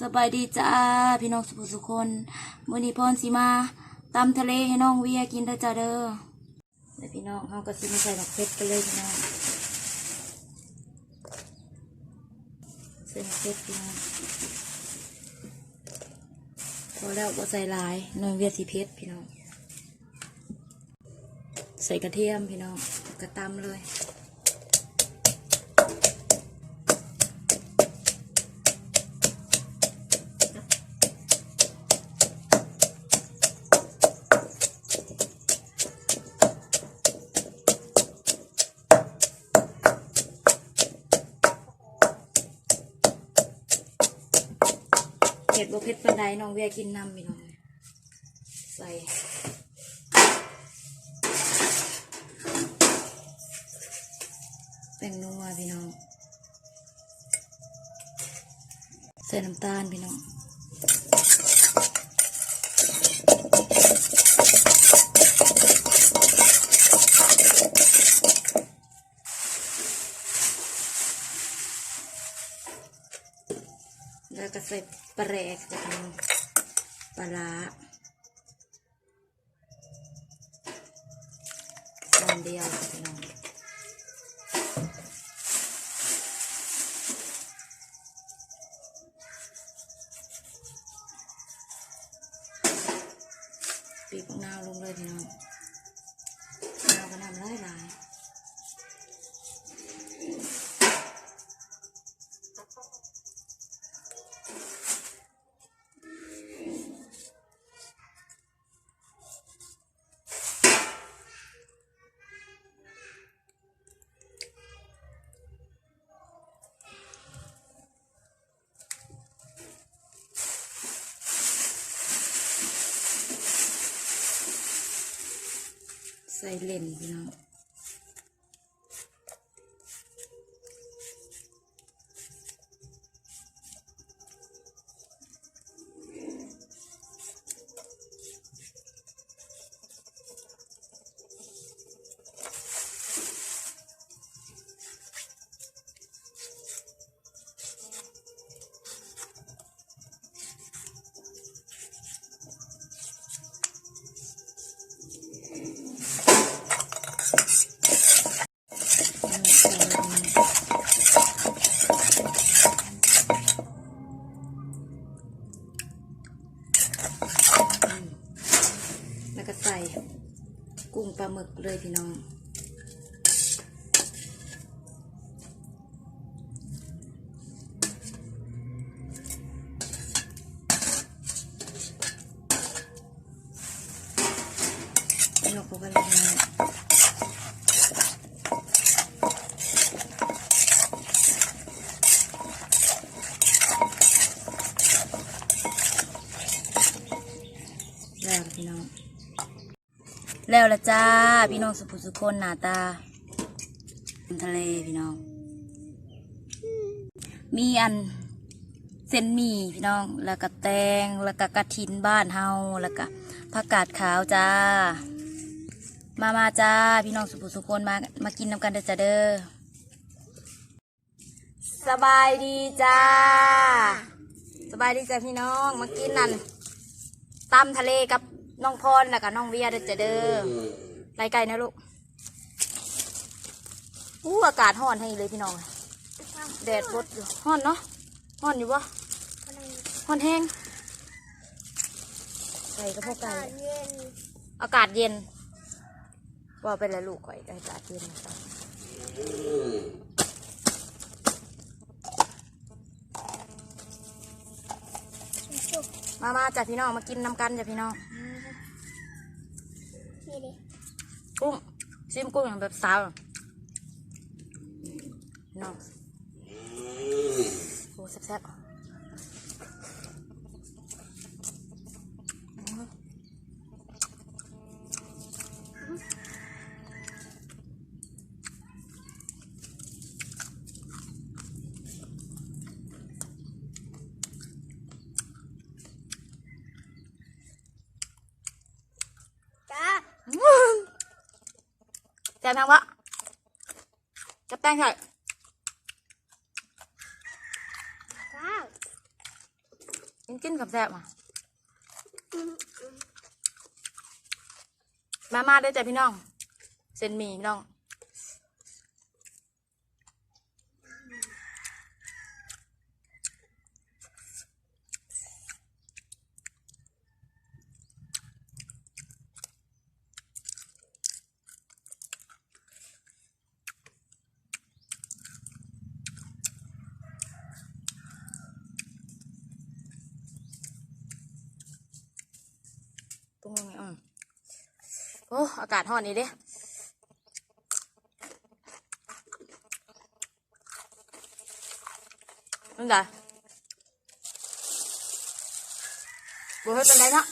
สบายดีจ้าพี่น้องสุภสุคนมื้อนี้พรสิมาตำทะเลให้น้องเวียกินเด้จ้าเด้อเดี๋ยวพี่น้องเฮาก็สิมาใส่ดอกเพชรกันเลยพี่น้องใส่ดอกเพชรพี่น้องพอแล้วบ่ใส่ลายน้องเวียสิเพชรพี่น้อง ใส่กระเทียมพี่น้องกระตำเลยานใดน้องเวียกินน้ำพี่น้องใส่แป้งนัวพี่น้อง ใส่น้ำตาลพี่น้องแล้วก็ใส่ ปลาแรกจ้ะพี่น้องปลาร้าซอนเดียว ใส่เล่นพี่น้อง แล้วก็ใส่กุ้งปลาหมึกเลยพี่น้อง ยกกันเลยพี่น้องแล้วพี่น้อง แล้วละจ้า พี่น้องสุภุสุคนหนาตาทะเลพี่น้อง มีอันเส้นหมี่พี่น้อง แล้วก็แตง แล้วก็กระถินบ้านเฮา แล้วก็ผักกาดขาวจ้า มามาจ้า พี่น้องสุภุสุคนมา มากินน้ำกันเด้อจ้าเด้อ สบายดีจ้า สบายดีจ้าพี่น้อง มากินนั่นตำทะเลกับ น้องพรแล้วก็น้องเวียเด้อจ้าเด้อไล่ไก่นะลูกอู้อากาศห้อนให้เลยพี่น้องแดดบดอยู่ห้อนเนาะห้อนอยู่ปะห้อนแห้งไก่กับพวกไก่อากาศเย็นว่าเป็นไรลูกข่อยอากาศเย็นนะครับมามาจ้ะพี่น้องมากินน้ำกันจ้ะพี่น้อง นี่ดิ กุ้ง ซิมกุ้งอย่างแบบสาวน้องโอ้แซ่บๆ จ้า แจมทางวะจับแป้งใส่ว้าวกินกินกับแซ่บอะมามาเด้อจ้ะพี่น้อง เส้นหมี่พี่น้อง ปรุงยังไงอืมโอากาศห้อนนี่เด้นั่นแหละบัวเฮ็ดเป็นไรเนาะ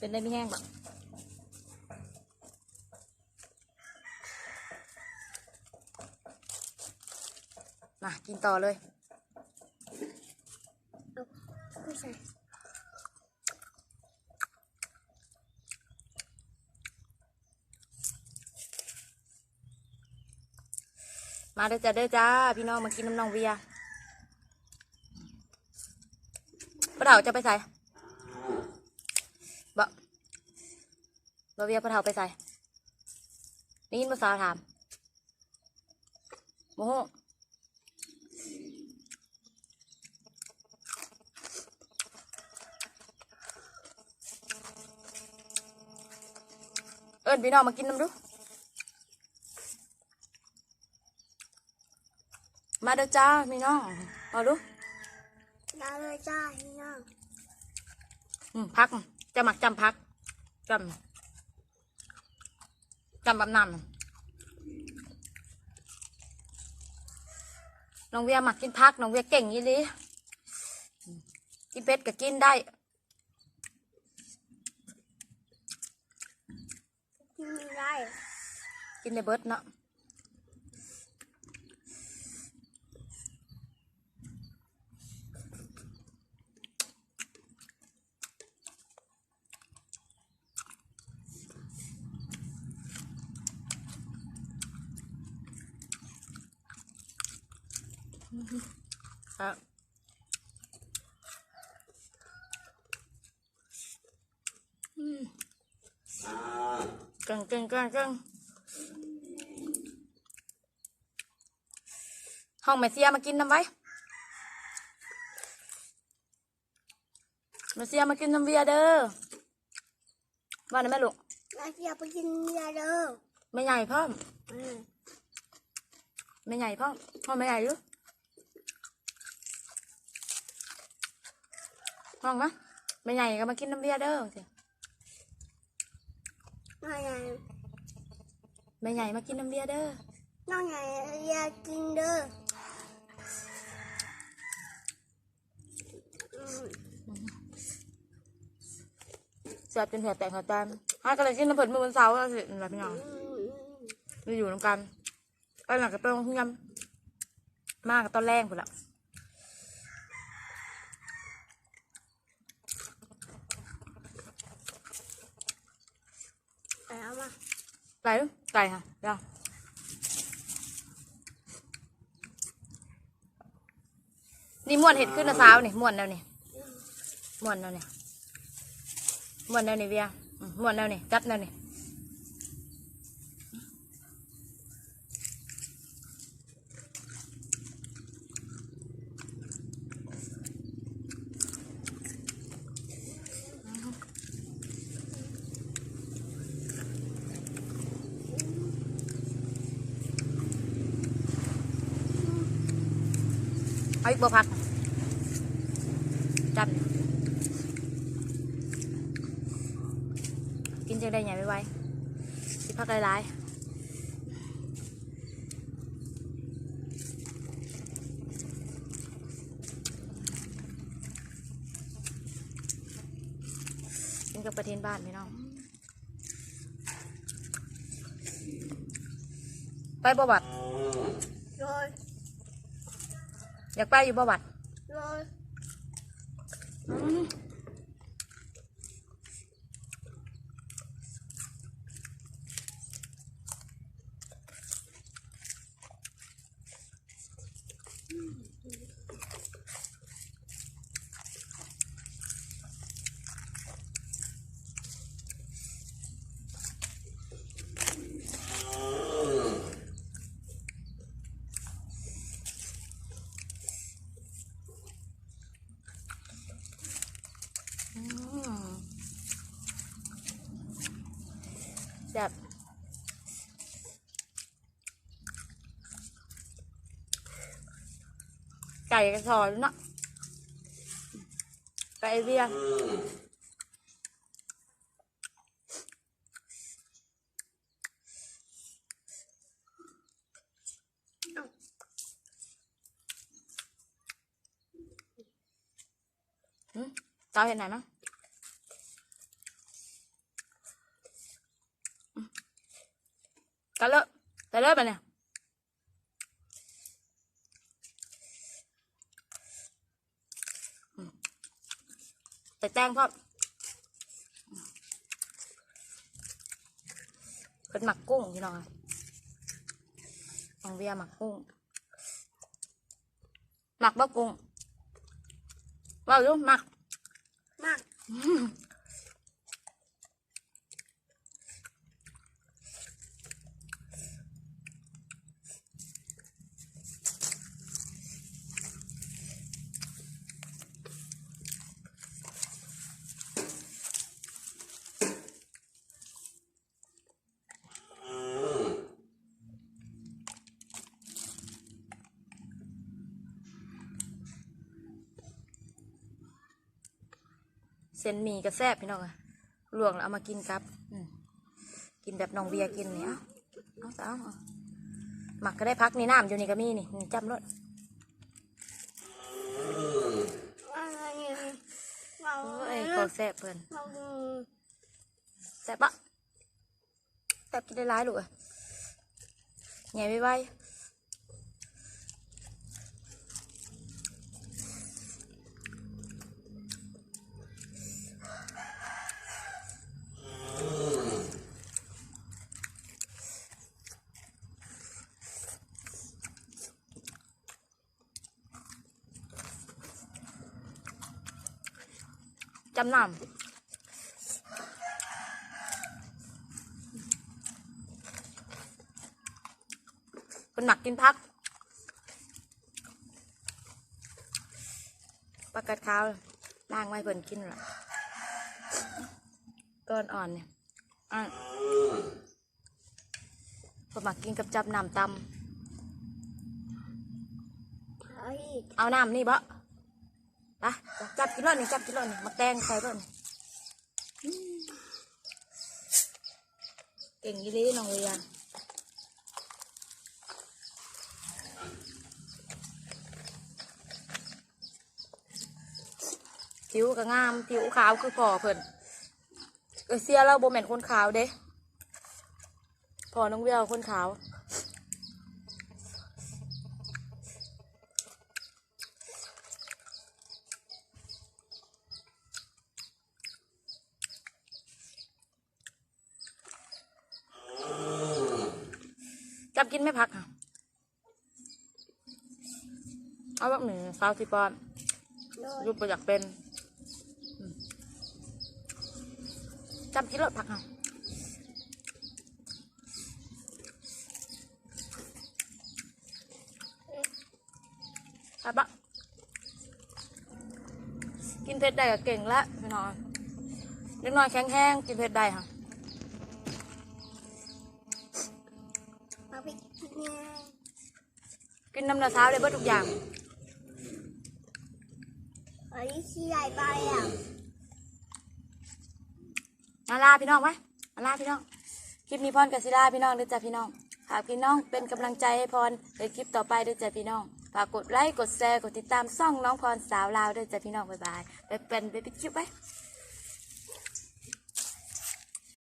เป็นได้ไม่แห้งแบบมากินต่อเลยผู้ชายมาเด้อจ้าเด้อจ้า พี่น้องมากินน้ำนองเวียป้าเถาจะไปใส่ บ่เวียป้าเถาไปใส่นี่ยินภาษาวถามโมโหเอิญพี่น้องมากินน้ำดู มาเด้อจ้าพี่น้องมาดูดาวเลยจ้าพี่น้อง อืมพัก จะหมักจำพักจำ จำบำนำน้องเวียหมักกินพักน้องเวียเก่งยี่ลีกินเป็ดก็กินได้กินไม่ได้ กินในเบิร์ดเนาะ ก่งเก่งเก่งเก่งห้องแม่เสียมากินน้ำไว้แม่เสียมากินน้ำเบียร์เด้อว่าได้ไหมลูกเราจะไปกินยาเด้อไม่ใหญ่พ่อมอืมไม่ใหญ่พ่อมพ่อไม่ใหญ่อยุห้องมะไม่ใหญ่ก็มากินน้ำเบียร์เด้อสิ น้องใหญ่ไม่ใหญ่มากินน้ำเบียร์เด้อน้องใหญ่อยากกินเด้ออืมเสียบจนหัวแตกหัวแตนให้กันเลยกินน้ำเผิดมือวันเสาร์แล้วสิอะไรพี่น้องอืมอืมมาอยู่น้ำกันไปหลังกับต้นยำมากกับต้นแรงพุ่นละ ไปเอา มาไก่ไก่ค่ะเดี๋ยวนี่ม้วนเห็ดขึ้นนะสาวนี่ม้วนแล้วนี่ม้วนแล้วนี่ม้วนแล้วนี่เวียมม้วนแล้วนี่จับแล้วนี่ เอาอีกบ่พักจับกินจังได้ใหญ่ไวๆสิพักหลายๆกินกับประเทศบ้านพี่น้อง ไปบ่บัด โรย อยากไปอยู่บ่วัดรยอืมอืมแบบ ไก่กระชอนเนาะไก่เบียร์อืมเตาเห็นไหนมั้งตะเลอะตะเลอะไปเนี่ย แต่แตงพ่อมเป็นหมักกุ้งพี่น้องอะน้องเบียหมักกุ้ง หมักบะกุ้งว่าอยู่หมักหมัก เส้นหมี่กระแซบพี่น้องอะลวกแล้วเอามากินครับอืมกินแบบน้องเบียร์กินเนี่ยเอาเอาเอาเอาหมักก็ได้พักนี่น้ำอยู่นี่ก็มีนี่นี่จำรถอะไรเนี่ยเราโอ้ยขอแซบเพิ่นเราดูแซบปะแซบกินได้ร้ายลูกอะใหญ่ไวไจำน้ำคนหมักกินพักปลากระขาวล่างไว้เพิ่นกินหรอก้อนอ่อนเนี่ยอะคนหมักกินกับจับน้ำตไอ้ำเอาน้ำนี่บะไปจับกินรอดนี่จับกินรอดนี่มาแตงใส่รอดนี่อืมเก่งยี่ลีน้องเรียนผิวก็งามผิวขาวคือพอเพิ่นเออเสียเราโบแมนคนขาวเด้พอน้องเวียวคนขาว จับกินไม่พักค่ะ เอาแบบหนึ่งสาวสิปอนโรยรูปอยากเป็นอืมจำกินรถผักเอาครับบะกินเผ็ดได้ก็เก่งแล้วพี่น้อยเล็กน้อยแข็งแห้งกินเผ็ดได้ค่ะมาไปกินเนี่ยกินน้ำเนื้อเช้าได้เบิดทุกอย่าง ไอ้ที่ใหญ่ไปอะมาลาพี่น้องไหมมาลาพี่น้อง คลิปนี้พรกับศิลาพี่น้องด้วยจ้ะพี่น้องฝากพี่น้องเป็นกำลังใจให้พรในคลิปต่อไปด้วยจ้ะพี่น้องฝากกดไลค์กดแชร์กดติดตามซ่องน้องพรสาวลาวด้วยจ้ะพี่น้องบ๊ายบายไปเป็นไปปิดคลิปไป